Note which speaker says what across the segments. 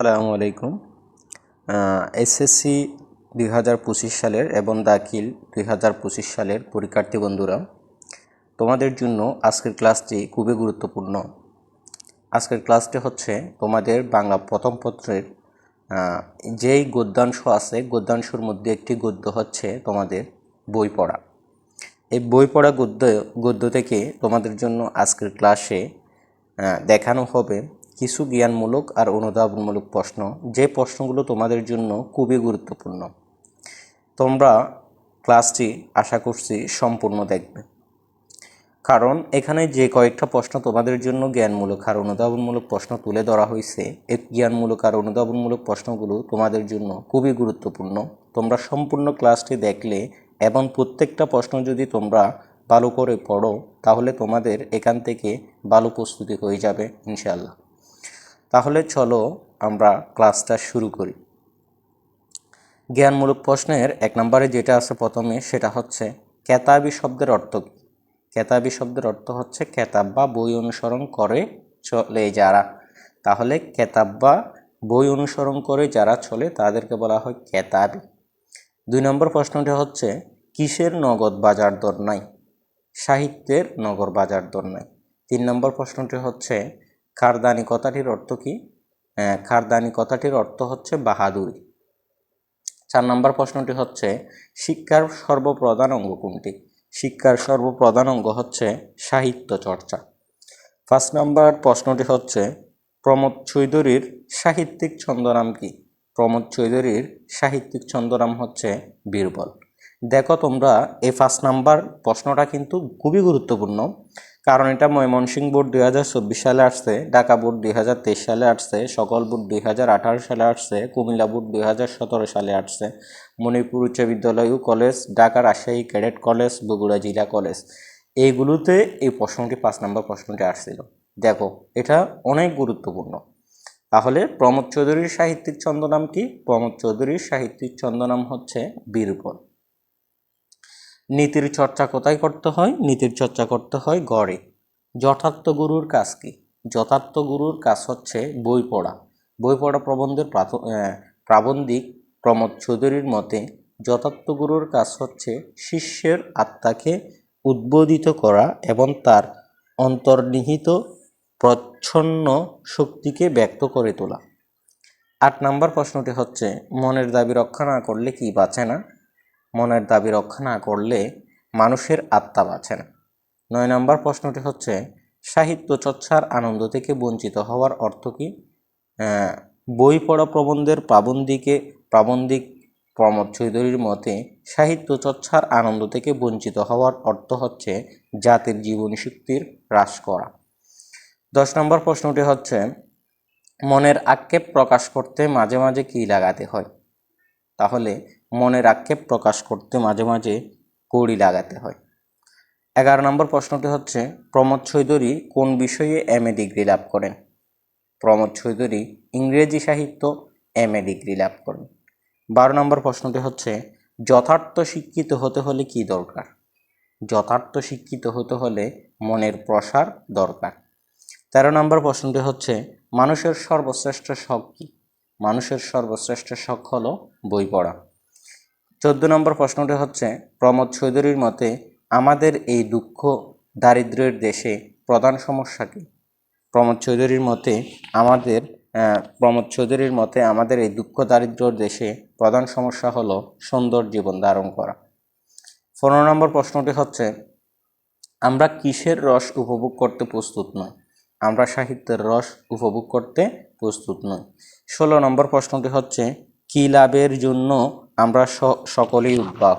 Speaker 1: আসসালামু আলাইকুম। এসএসসি দুই হাজার পঁচিশ সালের এবং দাখিল দুই হাজার পঁচিশ সালের পরীক্ষার্থী বন্ধুরা, তোমাদের জন্য আজকের ক্লাসটি খুবই গুরুত্বপূর্ণ। আজকের ক্লাসটি হচ্ছে তোমাদের বাংলা প্রথম পত্রের যেই গদ্যাংশ আছে, গদ্যাংশের মধ্যে একটি গদ্য হচ্ছে তোমাদের বই পড়া। এই বই পড়া গদ্য গদ্য থেকে তোমাদের জন্য আজকের ক্লাসে দেখানো হবে কিছু জ্ঞানমূলক আর অনুধাবনমূলক প্রশ্ন। যে প্রশ্নগুলো তোমাদের জন্য খুবই গুরুত্বপূর্ণ। তোমরা ক্লাসটি আশা করছি সম্পূর্ণ দেখবে। কারণ এখানে যে কয়েকটা প্রশ্ন তোমাদের জন্য জ্ঞানমূলক আর অনুধাবনমূলক প্রশ্ন তুলে ধরা হয়েছে এই জ্ঞানমূলক আর অনুধাবনমূলক প্রশ্নগুলো তোমাদের জন্য খুবই গুরুত্বপূর্ণ। তোমরা সম্পূর্ণ ক্লাসটি দেখলে এবং প্রত্যেকটা প্রশ্ন যদি তোমরা ভালো করে পড়ো, তাহলে তোমাদের এখান থেকে ভালো প্রস্তুতি হয়ে যাবে ইনশাল্লাহ তাহলে চলো আমরা ক্লাসটা শুরু করি। জ্ঞানমূলক প্রশ্নের এক নম্বরে যেটা আছে প্রথমে সেটা হচ্ছে, কেতাবি শব্দের অর্থ কী? কেতাবি শব্দের অর্থ হচ্ছে কেতাব বা বই অনুসরণ করে চলে যারা। তাহলে কেতাব বা বই অনুসরণ করে যারা চলে, তাদেরকে বলা হয় কেতাবি। দুই নম্বর প্রশ্নটি হচ্ছে, কিসের নগদ বাজার দর নাই? সাহিত্যের নগর বাজার দর নাই। তিন নম্বর প্রশ্নটি হচ্ছে খারদানি কথাটির অর্থ কী? খারদানি কথাটির অর্থ হচ্ছে বাহাদুরি। চার নম্বর প্রশ্নটি হচ্ছে, শিক্ষার সর্বপ্রধান অঙ্গ কোনটি? শিক্ষার সর্বপ্রধান অঙ্গ হচ্ছে সাহিত্য চর্চা। ফার্স্ট নাম্বার প্রশ্নটি হচ্ছে, প্রমোদ চৌধুরীর সাহিত্যিক ছন্দনাম কি? প্রমোদ চৌধুরীর সাহিত্যিক ছন্দনাম হচ্ছে বীরবল। দেখো তোমরা এই ফার্স্ট নাম্বার প্রশ্নটা কিন্তু খুবই গুরুত্বপূর্ণ। কারণ এটা ময়মনসিংহ বোর্ড দুই হাজার চব্বিশ সালে আসছে, ঢাকা বোর্ড দুই হাজার তেইশ সালে আসছে, সকল বোর্ড দুই হাজার আঠারো সালে আসছে, কুমিল্লা বোর্ড দুই হাজার সতেরো সালে আসছে, মণিপুর উচ্চ বিদ্যালয় college, Dhaka Rajshahi cadet college, Bogura জিলা কলেজ। এইগুলোতে এই প্রশ্নটি পাঁচ নম্বর প্রশ্নটি আসছিল। দেখো, এটা অনেক গুরুত্বপূর্ণ। তাহলে প্রমোদ চৌধুরীর সাহিত্যিক ছন্দনাম কি? প্রমোদ চৌধুরীর সাহিত্যিক ছন্দনাম হচ্ছে বীরবল। নীতির চর্চা কোথায় করতে হয়? নীতির চর্চা করতে হয় গড়ে। যথার্থ গুরুর কাজ কি? যথার্থ গুরুর কাজ হচ্ছে বই পড়া। বই পড়া প্রবন্ধের প্রাবন্ধিক প্রমোদ চৌধুরীর মতে, যথার্থ গুরুর কাজ হচ্ছে শিষ্যের আত্মাকে উদ্বোধিত করা এবং তার অন্তর্নিহিত প্রচ্ছন্ন শক্তিকে ব্যক্ত করে তোলা। আট নম্বর প্রশ্নটি হচ্ছে, মনের দাবি রক্ষা না করলে কি বাঁচে না? মনের দাবি রক্ষা না করলে মানুষের আত্মা বাঁচে না। নয় নম্বর প্রশ্নটি হচ্ছে, সাহিত্য চর্চার আনন্দ থেকে বঞ্চিত হওয়ার অর্থ কি? বই পড়া প্রবন্ধের প্রাবন্ধিকে, প্রাবন্ধিক প্রমোদ চৌধুরীর মতে, সাহিত্য চর্চার আনন্দ থেকে বঞ্চিত হওয়ার অর্থ হচ্ছে জাতির জীবনী শক্তির হ্রাস করা। দশ নম্বর প্রশ্নটি হচ্ছে, মনের আক্ষেপ প্রকাশ করতে মাঝে মাঝে কী লাগাতে হয়? তাহলে মনের আক্ষেপ প্রকাশ করতে মাঝে মাঝে কড়ি লাগাতে হয়। এগারো নম্বর প্রশ্নটি হচ্ছে, প্রমোদ চৌধুরী কোন বিষয়ে এম এ ডিগ্রি লাভ করেন? প্রমোদ চৌধুরী ইংরেজি সাহিত্য এম এ ডিগ্রি লাভ করেন। বারো নম্বর প্রশ্নটি হচ্ছে, যথার্থ শিক্ষিত হতে হলে কি দরকার? যথার্থ শিক্ষিত হতে হলে মনের প্রসার দরকার। তেরো নম্বর প্রশ্নটি হচ্ছে, মানুষের সর্বশ্রেষ্ঠ শখ কী? মানুষের সর্বশ্রেষ্ঠ শখ হলো বই পড়া। চোদ্দ নম্বর প্রশ্নটি হচ্ছে, প্রমোদ চৌধুরীর মতে আমাদের এই দুঃখ দারিদ্র্যের দেশে প্রধান সমস্যা কী? প্রমোদ চৌধুরীর মতে আমাদের প্রমোদ চৌধুরীর মতে আমাদের এই দুঃখ দারিদ্র্যর দেশে প্রধান সমস্যা হলো সুন্দর জীবন ধারণ করা। পনেরো নম্বর প্রশ্নটি হচ্ছে, আমরা কিসের রস উপভোগ করতে প্রস্তুত নই? আমরা সাহিত্যের রস উপভোগ করতে প্রস্তুত নই। ষোলো নম্বর প্রশ্নটি হচ্ছে, কী লাভের জন্য আমরা সকলেই উদ্বাহ।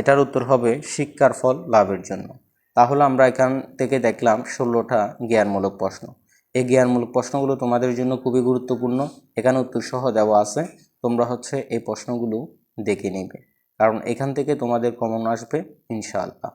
Speaker 1: এটার উত্তর হবে শিক্ষার ফল লাভের জন্য। তাহলে আমরা এখান থেকে দেখলাম ষোলোটা জ্ঞানমূলক প্রশ্ন। এই জ্ঞানমূলক প্রশ্নগুলো তোমাদের জন্য খুবই গুরুত্বপূর্ণ। এখানে উত্তর সহ দেওয়া আছে। তোমরা হচ্ছে এই প্রশ্নগুলো দেখে নেবে। কারণ এখান থেকে তোমাদের কমন আসবে ইনশাআল্লাহ।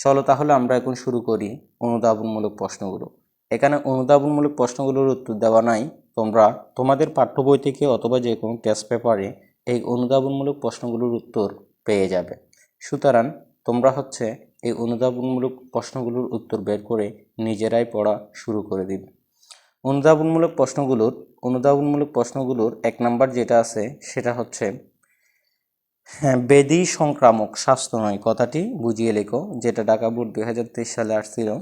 Speaker 1: চলো তাহলে আমরা এখন শুরু করি অনুধাবনমূলক প্রশ্নগুলো। এখানে অনুধাবনমূলক প্রশ্নগুলোর উত্তর দেওয়া নাই। তোমরা তোমাদের পাঠ্য বই থেকে অথবা যে কোনো টেস্ট পেপারে এই অনুধাবনমূলক প্রশ্নগুলোর উত্তর পেয়ে যাবে। সুতরাং তোমরা হচ্ছে এই অনুধাবনমূলক প্রশ্নগুলোর উত্তর বের করে নিজেরাই পড়া শুরু করে দিবে। অনুধাবনমূলক প্রশ্নগুলোর অনুধাবনমূলক প্রশ্নগুলোর এক নাম্বার যেটা আছে সেটা হচ্ছে হ্যাঁ বেদি সংক্রামক স্বাস্থ্য নয়, কথাটি বুঝিয়ে লেখো, যেটা ঢাকা বোর্ড দুই হাজার তেইশ সালে আসছিল।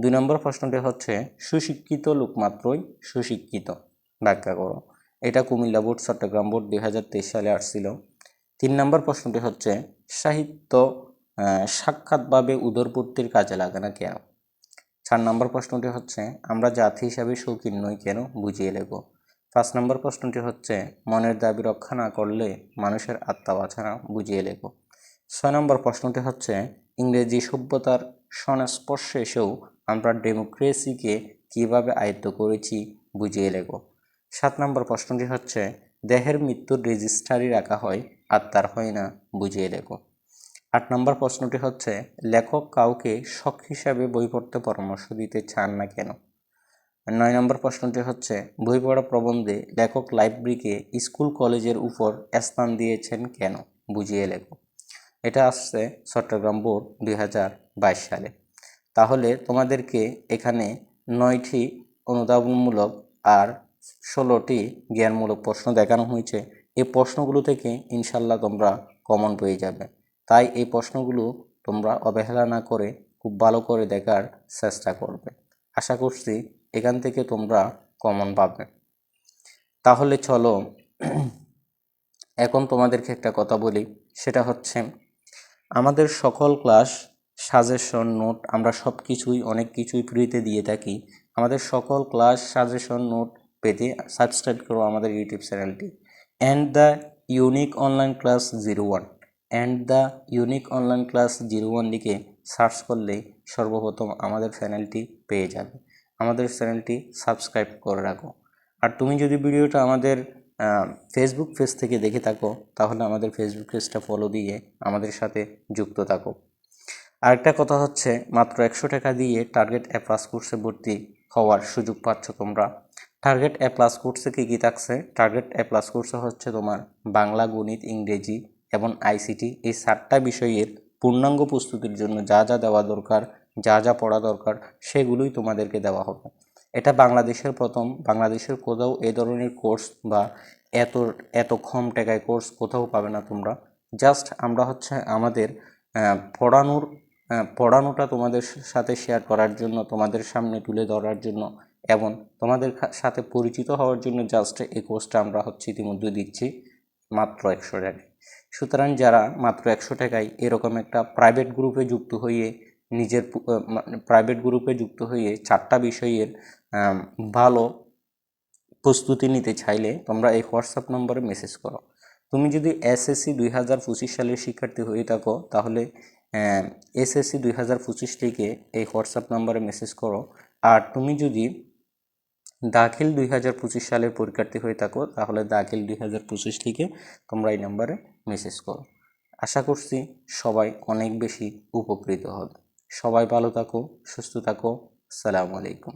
Speaker 1: দুই নম্বর প্রশ্নটি হচ্ছে, সুশিক্ষিত লোক মাত্রই সুশিক্ষিত। ব্যাখ্যা করো। এটা কুমিল্লা বোর্ড, চট্টগ্রাম বোর্ড দুই হাজার তেইশ সালে আসছিল। তিন নম্বর প্রশ্নটি হচ্ছে, সাহিত্য সাক্ষাৎভাবে উদরপূর্তির কাজে লাগে না কেন? চার নম্বর প্রশ্নটি হচ্ছে, আমরা জাতি হিসাবে শৌখিন নই কেন? বুঝিয়ে লেখো। পাঁচ নম্বর প্রশ্নটি হচ্ছে, মনের দাবি রক্ষা না করলে মানুষের আত্মা বাঁচে না? বুঝিয়ে লেখো। ছয় নম্বর প্রশ্নটি হচ্ছে, ইংরেজি সভ্যতার সংস্পর্শে এসেও আমরা ডেমোক্রেসিকে কীভাবে আয়ত্ত করেছি? বুঝিয়ে লেখো। সাত নম্বর প্রশ্নটি হচ্ছে, দেহের মৃত্যুর রেজিস্ট্রারি রাখা হয় আত্মার হয় না, বুঝিয়ে লেখো আট নম্বর প্রশ্নটি হচ্ছে, লেখক কাউকে শখ হিসাবে বই পড়তে পরামর্শ দিতে চান না কেন? নয় নম্বর প্রশ্নটি হচ্ছে, বই পড়া প্রবন্ধে লেখক লাইব্রেরিকে স্কুল কলেজের উপর স্থান দিয়েছেন কেন? বুঝিয়ে লেখো। এটা আসছে চট্টগ্রাম বোর্ড দু হাজার বাইশ সালে। তাহলে তোমাদেরকে এখানে নয়টি অনুধাবনমূলক আর ষোলোটি জ্ঞানমূলক প্রশ্ন দেখানো হয়েছে। এই প্রশ্নগুলো থেকে ইনশাল্লাহ তোমরা কমন পেয়ে যাবে। তাই এই প্রশ্নগুলো তোমরা অবহেলা না করে খুব ভালো করে দেখার চেষ্টা করবে। আশা করছি এখান থেকে তোমরা কমন পাবে। তাহলে চলো এখন তোমাদেরকে একটা কথা বলি। সেটা হচ্ছে, আমাদের সকল ক্লাস সাজেশন নোট আমরা সব কিছুই অনেক কিছুই ফ্রিতে দিয়ে থাকি। আমাদের সকল ক্লাস সাজেশন নোট পেতে সাবস্ক্রাইব করো আমাদের ইউটিউব চ্যানেলটি and the unique online class zero one and the unique online class zero one লিখে সার্চ করলেই সর্বপ্রথম আমাদের চ্যানেলটি পেয়ে যাবে। আমাদের চ্যানেলটি সাবস্ক্রাইব করে রাখো। আর তুমি যদি ভিডিওটা আমাদের ফেসবুক পেজ থেকে দেখে থাকো, তাহলে আমাদের ফেসবুক পেজটা ফলো দিয়ে আমাদের সাথে যুক্ত থাকো। আরেকটা কথা হচ্ছে, মাত্র একশো টাকা দিয়ে টার্গেট প্লাস কোর্সে ভর্তি হওয়ার সুযোগ পাচ্ছ তোমরা। টার্গেট এ প্লাস কোর্সে কী কী থাকছে? টার্গেট এ প্লাস কোর্সে হচ্ছে তোমার বাংলা, গণিত, ইংরেজি এবং আইসিটি এই সাতটা বিষয়ের পূর্ণাঙ্গ প্রস্তুতির জন্য যা যা দেওয়া দরকার, যা যা পড়া দরকার সেগুলোই তোমাদেরকে দেওয়া হবে। এটা বাংলাদেশের প্রথম, বাংলাদেশের কোথাও এ ধরনের কোর্স বা এত এত কম টাকায় কোর্স কোথাও পাবে না তোমরা। জাস্ট আমরা হচ্ছে আমাদের পড়ানোর পড়ানোটা তোমাদের সাথে শেয়ার করার জন্য, তোমাদের সামনে তুলে ধরার জন্য এবং তোমাদের সাথে পরিচিত হওয়ার জন্য জাস্ট এই কোর্সটা আমরা হচ্ছে ইতিমধ্যে দিচ্ছি, মাত্র একশো টাকায়। সুতরাং যারা মাত্র একশো টাকায় এরকম একটা প্রাইভেট গ্রুপে যুক্ত হয়ে নিজের প্রাইভেট গ্রুপে যুক্ত হয়ে চারটা বিষয়ের ভালো প্রস্তুতি নিতে চাইলে তোমরা এই হোয়াটসঅ্যাপ নম্বরে মেসেজ করো। তুমি যদি এসএসসি দুই হাজার পঁচিশ সালের শিক্ষার্থী হয়ে থাকো, তাহলে এসএসসি দুই হাজার পঁচিশ থেকে এই হোয়াটসঅ্যাপ নম্বরে মেসেজ করো। আর তুমি যদি দাখিল দুই হাজার পঁচিশ সালের পরীক্ষার্থী হয়ে থাকো, তাহলে দাখিল দুই হাজার পঁচিশ থেকে তোমরা এই নাম্বারে মেসেজ করো। আশা করছি সবাই অনেক বেশি উপকৃত হবে। সবাই ভালো থাকো, সুস্থ থাকো। আসসালামু আলাইকুম।